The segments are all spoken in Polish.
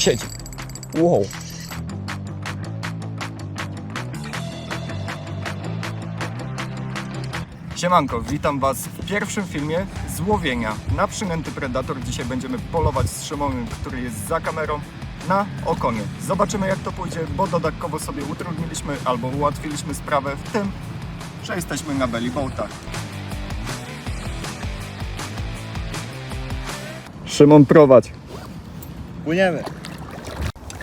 Siedzi. Wow. Siemanko, witam Was w pierwszym filmie z łowienia na przynęty Predator. Dzisiaj będziemy polować z Szymonem, który jest za kamerą na okonie. Zobaczymy jak to pójdzie, bo dodatkowo sobie utrudniliśmy albo ułatwiliśmy sprawę w tym, że jesteśmy na belly boatach. Szymon prowadź. Płyniemy.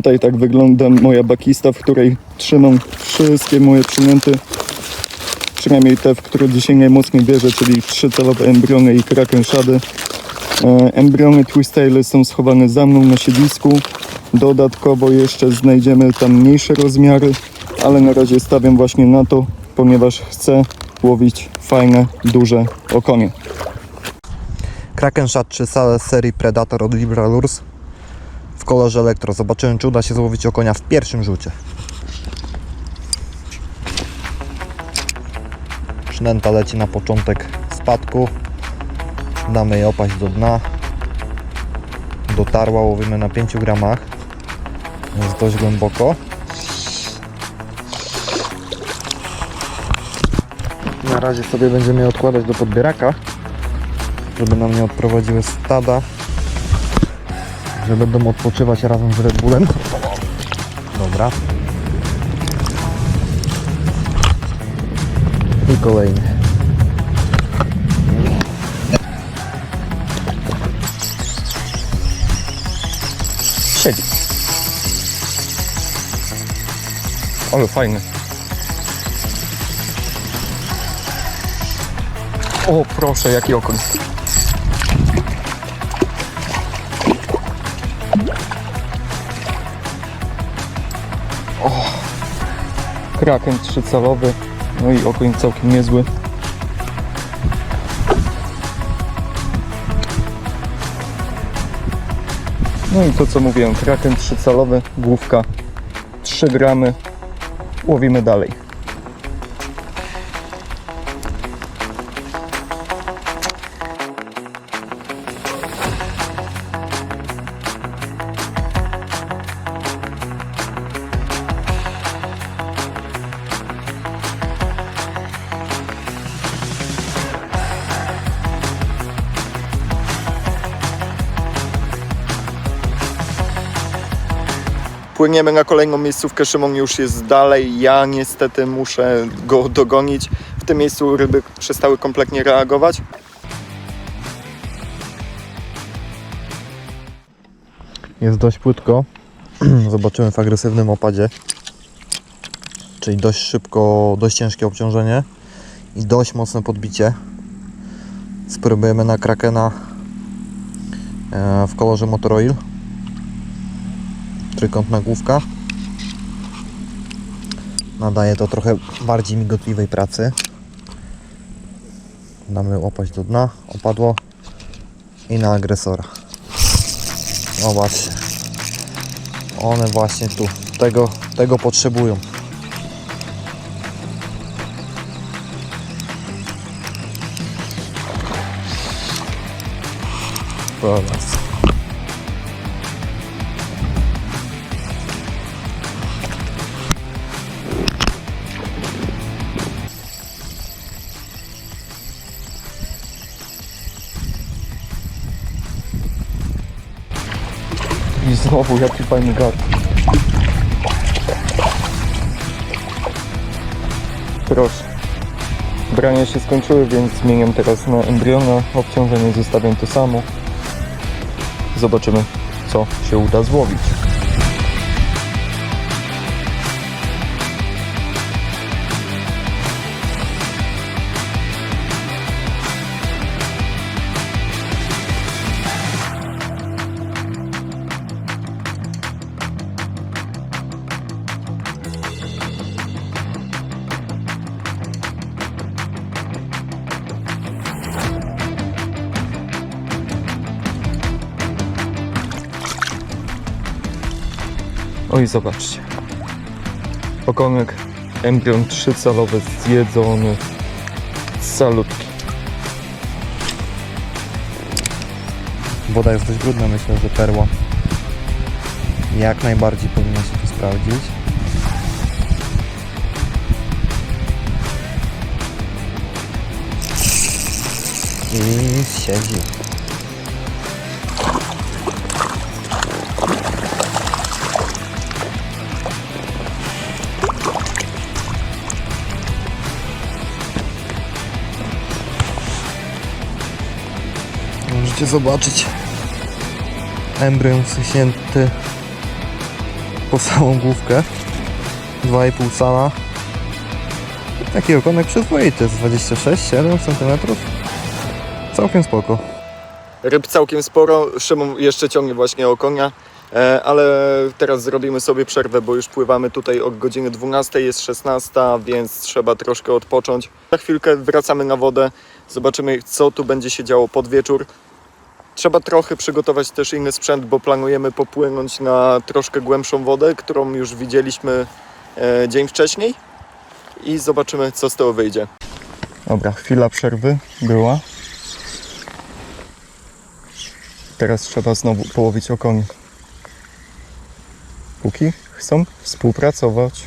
Tutaj tak wygląda moja bakista, w której trzymam wszystkie moje przynęty. Przynajmniej te, w które dzisiaj najmocniej bierze, czyli trzy celowe embriony i kraken shady. E, Embriony twistaily są schowane za mną na siedlisku. Dodatkowo jeszcze znajdziemy tam mniejsze rozmiary, ale na razie stawiam właśnie na to, ponieważ chcę łowić fajne, duże okonie. Kraken Shad 3 z serii Predator od Libra Lures w kolorze elektro. Zobaczymy, czy uda się złowić okonia w pierwszym rzucie. Przynęta leci na początek spadku. Damy jej opaść do dna. Dotarła, łowimy na 5 gramach. Jest dość głęboko. Na razie sobie będziemy je odkładać do podbieraka żeby nam nie odprowadziły stada, że będą odpoczywać razem z Red Bullem. Dobra. I kolejny. Siedzi. Ale fajny. O, proszę, jaki okoń. Kraken trzycalowy. No i okoń całkiem niezły. No i to co mówiłem, kraken trzycalowy, główka 3 gramy. Łowimy dalej. Płyniemy na kolejną miejscówkę, Szymon już jest dalej, ja niestety muszę go dogonić. W tym miejscu ryby przestały kompletnie reagować. Jest dość płytko. Zobaczymy w agresywnym opadzie. Czyli dość szybko, dość ciężkie obciążenie i dość mocne podbicie. Spróbujemy na Krakena e, w kolorze Motoroil. Trójkątna główka. Nadaje to trochę bardziej migotliwej pracy. Damy łopaść do dna, opadło i na agresora. No właśnie. One właśnie tu. Tego, tego potrzebują. Teraz. Znowu jaki fajny gard. Proszę. Brania się skończyły, więc zmieniam teraz na embriona. Obciążenie zostawiam to samo. Zobaczymy, co się uda złowić. Oj, zobaczcie. Okonek, embrion trzycalowy, zjedzony, salutki. Woda jest dość brudna, myślę, że perła. Jak najbardziej powinno się to sprawdzić. I siedzi. Możecie zobaczyć embrion wsyśnięty po całą główkę 2,5 cala taki okonek przyzwoity jest 26-7 cm całkiem spoko Ryb całkiem sporo. Szymon jeszcze ciągnie właśnie o konia. E, Ale teraz zrobimy sobie przerwę, bo już pływamy tutaj od godziny 12, jest 16, więc trzeba troszkę odpocząć. Za chwilkę wracamy na wodę, zobaczymy co tu będzie się działo pod wieczór. Trzeba trochę przygotować też inny sprzęt, bo planujemy popłynąć na troszkę głębszą wodę, którą już widzieliśmy e, dzień wcześniej i zobaczymy co z tego wyjdzie. Dobra, chwila przerwy była. Teraz trzeba znowu połowić okonie. Póki chcą współpracować.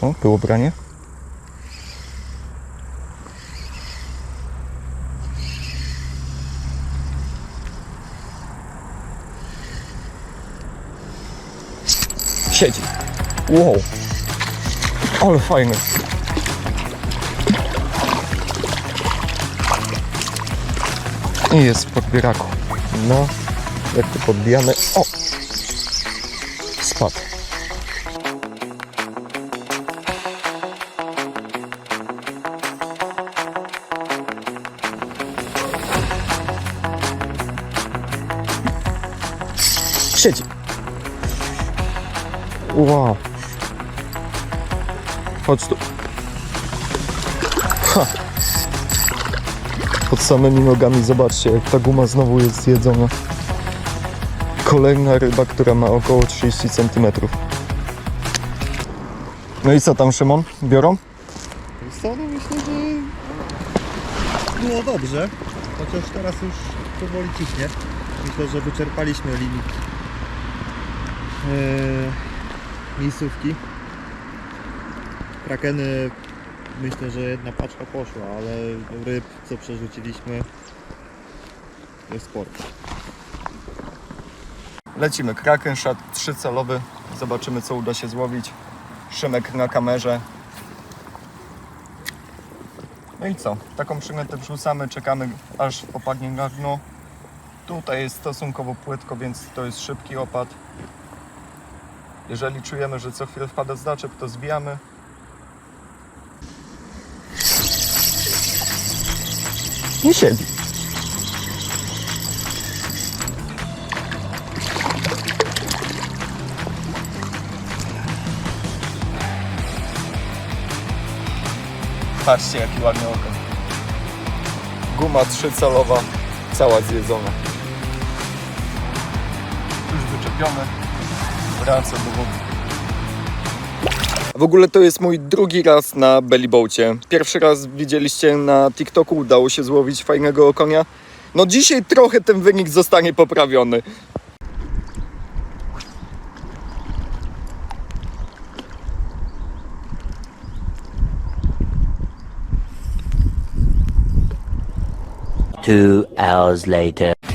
O, było branie. Siedzi. Wow. Ale fajny. I jest w podbieraku. no jak to podbijamy O! Spadł. Siedzi. Wow Chodź tu. Ha. Pod samymi nogami zobaczcie, jak ta guma znowu jest zjedzona. Kolejna ryba, która ma około 30 cm. No i co tam, Szymon? Biorą? Wiesz no myślę, że było dobrze, chociaż teraz już powoli ciśnie. Myślę, że wyczerpaliśmy limit yy, miejscówki. Krakeny myślę, że jedna paczka poszła, ale ryb co przerzuciliśmy jest sporo. Lecimy. Kraken, szat trzycelowy. Zobaczymy, co uda się złowić. Szymek na kamerze. No i co? Taką przynętę wrzucamy, czekamy aż opadnie na dno. Tutaj jest stosunkowo płytko, więc to jest szybki opad. Jeżeli czujemy, że co chwilę wpada zdaczek, to zbijamy. Nie siedzi. Patrzcie jaki ładny okon. Guma trzycalowa, cała zjedzona. Już wyczepione. Do wody. W ogóle to jest mój drugi raz na bellyboacie. Pierwszy raz widzieliście na TikToku, udało się złowić fajnego okonia. No dzisiaj trochę ten wynik zostanie poprawiony. Two hours later.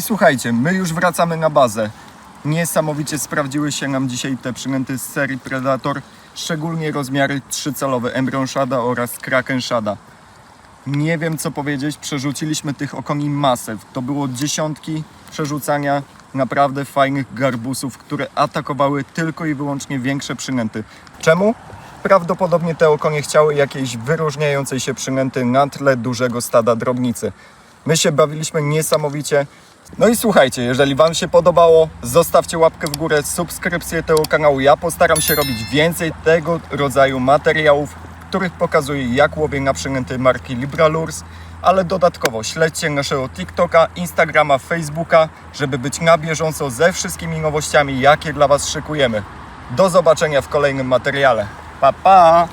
I słuchajcie, my już wracamy na bazę. Niesamowicie sprawdziły się nam dzisiaj te przynęty z serii Predator, szczególnie rozmiary trzycalowe Embryon Shada oraz Kraken Shada. Nie wiem co powiedzieć, przerzuciliśmy tych okoni masę. To było dziesiątki przerzucania naprawdę fajnych garbusów, które atakowały tylko i wyłącznie większe przynęty. Czemu? Prawdopodobnie te okonie chciały jakiejś wyróżniającej się przynęty na tle dużego stada drobnicy. My się bawiliśmy niesamowicie. No i słuchajcie, jeżeli Wam się podobało, zostawcie łapkę w górę, subskrypcję tego kanału. Ja postaram się robić więcej tego rodzaju materiałów, których pokazuję jak łowię na przynęty marki Libra Lures. ale dodatkowo śledźcie naszego TikToka, Instagrama, Facebooka, żeby być na bieżąco ze wszystkimi nowościami, jakie dla Was szykujemy. Do zobaczenia w kolejnym materiale. Pa, pa!